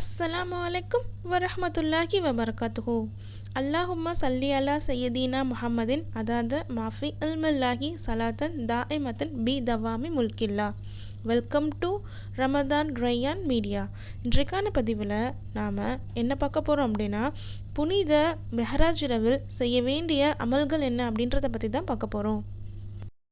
அஸ்லாம் வலைக்கும் வரமத்துல்லாஹி வபரகாத்துஹு. அல்லாஹும்மா சல்லி அலா சையதீனா முஹம்மதின் அதாவது மாஃபி அல்மல்லாஹி சலாத்தன் தாஇமத்தன் பி தவாமி முல்கில்லா. Welcome to Ramadan Rayan media. இன்றைக்கான பதிவில் நாம் என்ன பார்க்க போகிறோம் அப்படின்னா புனித மெஹராஜ் இரவில் செய்ய வேண்டிய அமல்கள் என்ன அப்படின்றத பற்றி தான் பார்க்க போகிறோம்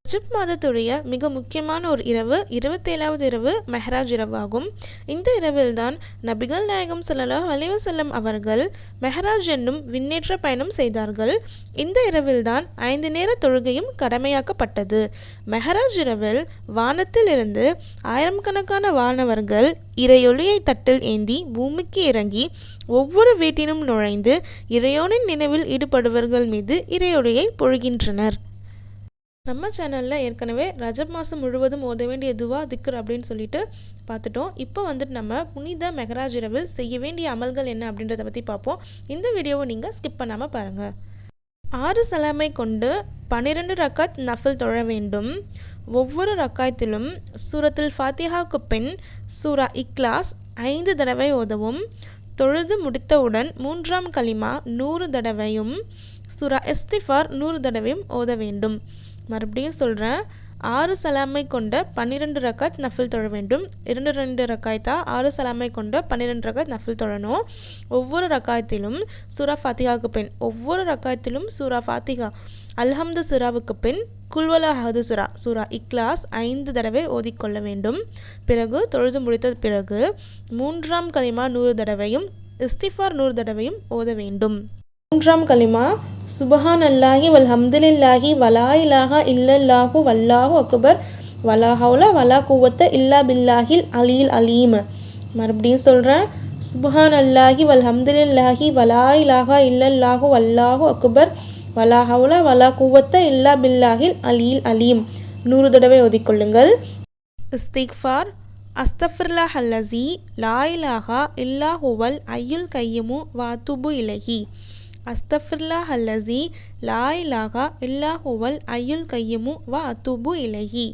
ரஜப் மாதத்துடைய மிக முக்கியமான ஒரு இரவு இருபத்தேழாவது இரவு மெஹராஜ் இரவாகும். இந்த இரவில்தான் நபிகள் நாயகம் செல்லலா அலைஹி வஸல்லம் அவர்கள் மெஹராஜ் என்னும் விண்ணேற்ற பயணம் செய்தார்கள். இந்த இரவில்தான் ஐந்து நேர தொழுகையும் கடமையாக்கப்பட்டது. மெஹராஜ் இரவில் வானத்திலிருந்து ஆயிரம் கணக்கான வானவர்கள் இறையொலியை தட்டில் ஏந்தி பூமிக்கு இறங்கி ஒவ்வொரு வீட்டினும் நுழைந்து இறையோனின் நினைவில் ஈடுபடுவர்கள் மீது இறையொலியை பொழிகின்றனர். நம்ம சேனலில் ஏற்கனவே ரஜப் மாதம் முழுவதும் ஓத வேண்டிய துவா திக்ர் அப்படின்னு சொல்லிட்டு பார்த்துட்டோம். இப்போ வந்துட்டு நம்ம புனித மெகராஜ் இரவில் செய்ய வேண்டிய அமல்கள் என்ன அப்படின்றத பற்றி பார்ப்போம். இந்த வீடியோவை நீங்கள் ஸ்கிப் பண்ணாமல் பாருங்கள் ஆறு சலாமை கொண்டு பன்னிரெண்டு ரக்காத் நஃபில் தொழ வேண்டும். ஒவ்வொரு ரக்காயத்திலும் சூரத்தில் ஃபாத்திஹாவுக்கு பின் சூரா இக்லாஸ் ஐந்து தடவை ஓதவும் தொழுது முடித்தவுடன் மூன்றாம் கலிமா நூறு தடவையும் சூரா எஸ்திஃபார் நூறு தடவையும் ஓத வேண்டும். மறுபடியும் சொல்கிறேன் ஆறு சலாமை கொண்ட பன்னிரெண்டு ரக்காத் நஃபில் தொழ வேண்டும். இரண்டு ரெண்டு ரக்காய்த்தா ஆறு சலாமை கொண்ட பன்னிரெண்டு ரக்காத் நஃபில் தொழணும். ஒவ்வொரு ரக்காயத்திலும் சூரா ஃபாத்திகாவுக்கு பின் ஒவ்வொரு ரக்காயத்திலும் சூரா ஃபாத்திகா அல்ஹம்து சுராவுக்கு பின் குல்வலா ஹது சுரா சூரா இக்லாஸ் ஐந்து தடவை ஓதிக்கொள்ள வேண்டும். பிறகு தொழுது முடித்த பிறகு மூன்றாம் கலிமா நூறு தடவையும் இஸ்திஃபார் நூறு தடவையும் ஓத வேண்டும். மூன்றாம் கலிமா சுபஹான் அல்லாஹி வல் ஹம்துலில்லாஹி வலா இலாஹா இல்லல்லாஹு வல்லாஹு அக்பர் வலா ஹவுலா வலா குவத்த இல்லா பில்லாஹில் அலீல் அலீம். மறுபடியும் சொல்கிறேன் சுபஹான் அல்லாஹி வல் ஹம்துலில்லாஹி வலா இலாஹா இல்லல்லாஹு வல்லாஹு அக்பர் வலா ஹவுலா வலா குவத்த இல்லா பில்லாஹில் அலீல் அலீம். நூறு தடவை ஒதிக்கொள்ளுங்கள் இஸ்திக்ஃபார் அஸ்தஃபிர்லா ஹல்லசி லா இலாஹா இல்லா ஹுவல் ஐயுல் கையமு வாத்துபு இலகி அஸ்தஃபிர்லா ஹல்லசி லா இல்லாஹுவல் இல்லா ஹுவல் ஐயுல் கையமு வ அத்துபு இலகி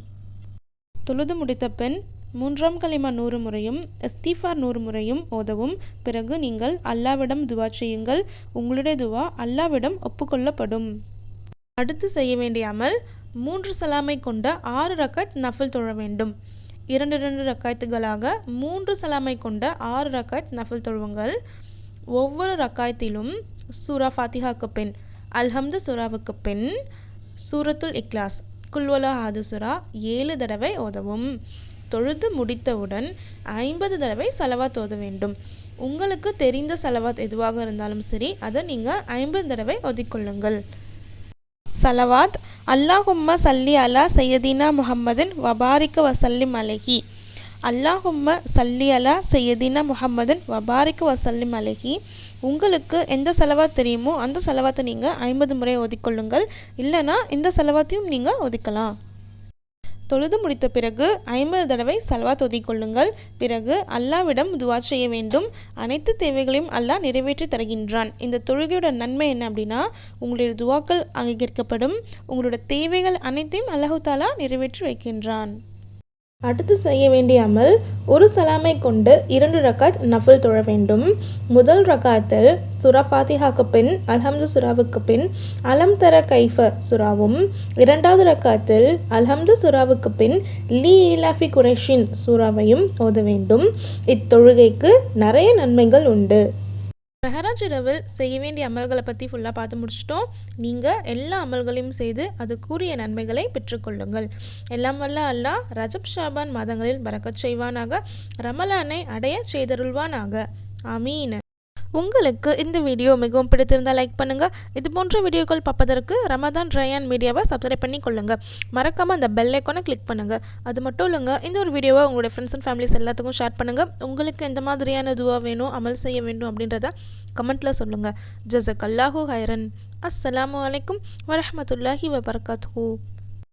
தொழுது முடித்த பெண் மூன்றாம் களிமா நூறு முறையும் இஸ்தீஃபார் நூறு முறையும் ஓதவும் பிறகு நீங்கள் அல்லாவிடம் துவா செய்யுங்கள். உங்களுடைய துவா அல்லாவிடம் ஒப்புக்கொள்ளப்படும். அடுத்து செய்ய வேண்டிய அமல் மூன்று சலாமை கொண்ட ஆறு ரக்கத் நஃபில் தொழ வேண்டும். இரண்டு இரண்டு ரக்காயத்துகளாக மூன்று சலாமை கொண்ட ஆறு ரக்காயத் நஃபில் தொழுவுங்கள். ஒவ்வொரு ரக்காயத்திலும் சூரா ஃபாத்திஹாக்கு பின் அல்ஹம்து சூராவுக்கு பின் சூரத்துல் இக்லாஸ் குல்வலா ஆதுசுரா ஏழு தடவை ஓதவும். தொழுது முடித்தவுடன் ஐம்பது தடவை செலவாத் ஓத வேண்டும். உங்களுக்கு தெரிந்த செலவாத் எதுவாக இருந்தாலும் சரி அதை நீங்கள் ஐம்பது தடவை ஓதிக்கொள்ளுங்கள் சலவாத் அல்லாஹும்ம சல்லி அலா சையதீனா முஹம்மதின் வபாரிக்க வசல்லிம் அலஹி. அல்லாஹும்ம சல்லி அலா சையதீனா முஹம்மதின் வபாரிக்க வசல்லிம் அலஹி. உங்களுக்கு எந்த செலவாக தெரியுமோ அந்த செலவாத்தை நீங்கள் ஐம்பது முறை ஒதுக்கொள்ளுங்கள். இல்லைனா இந்த செலவாத்தையும் நீங்கள் ஒதுக்கலாம். தொழுது முடித்த பிறகு ஐம்பது தடவை செலவாத் ஒதுக்கொள்ளுங்கள். பிறகு அல்லாவிடம் துவா செய்ய வேண்டும். அனைத்து தேவைகளையும் அல்லாஹ் நிறைவேற்றி தருகின்றான். இந்த தொழுகையோட நன்மை என்ன அப்படின்னா உங்களுடைய துவாக்கள் அங்கீகரிக்கப்படும். உங்களோட தேவைகள் அனைத்தையும் அல்லாஹு தாலா நிறைவேற்றி வைக்கின்றான். அடுத்து செய்ய வேண்டிய அமல் ஒரு சலாமை கொண்டு இரண்டு ரக்காத் நஃபில் தொழ வேண்டும். முதல் ரக்காத்தில் சுரா ஃபாத்திஹாக்கு பின் அல்ஹம்து சுராவுக்கு பின் அலம் தர கைஃப சுராவும். இரண்டாவது ரக்காத்தில் அல்ஹம்து சுராவுக்கு பின் லீ இலாஃபி குரேஷின் சூறாவையும் ஓத வேண்டும். இத்தொழுகைக்கு நிறைய நன்மைகள் உண்டு. மெஹராஜ் இரவில் செய்ய வேண்டிய அமல்களை பற்றி ஃபுல்லாக பார்த்து முடிச்சிட்டோம். நீங்கள் எல்லா அமல்களையும் செய்து அது கூறிய நன்மைகளை பெற்றுக்கொள்ளுங்கள். எல்லாம் வல்ல அல்லாஹ் ரஜப் ஷாபான் மாதங்களில் பறக்கச் செய்வானாக. ரமலானை அடைய செய்தருள்வானாக. அமீன் உங்களுக்கு இந்த வீடியோ மிகவும் பிடித்திருந்தால் லைக் பண்ணுங்கள் இது போன்ற வீடியோக்கள் பார்ப்பதற்கு ரமதான் ரயான் மீடியாவை சப்ஸ்கிரைப் பண்ணி கொள்ளுங்கள் மறக்காமல் அந்த பெல் ஐக்கானை கிளிக் பண்ணுங்கள் அது மட்டும் இல்லைங்க இந்த ஒரு வீடியோவை உங்களுடைய ஃப்ரெண்ட்ஸ் அண்ட் ஃபேமிலிஸ் எல்லாத்துக்கும் ஷேர் பண்ணுங்கள் உங்களுக்கு எந்த மாதிரியான துவா வேணும் அமல் செய்ய வேண்டும் அப்படின்றத கமெண்ட்டில் சொல்லுங்கள் ஜசக் அல்லாஹூ ஹைரன். அஸ்ஸலாமு அலைக்கும் வரமத்துல்லாஹி வபர்காத்து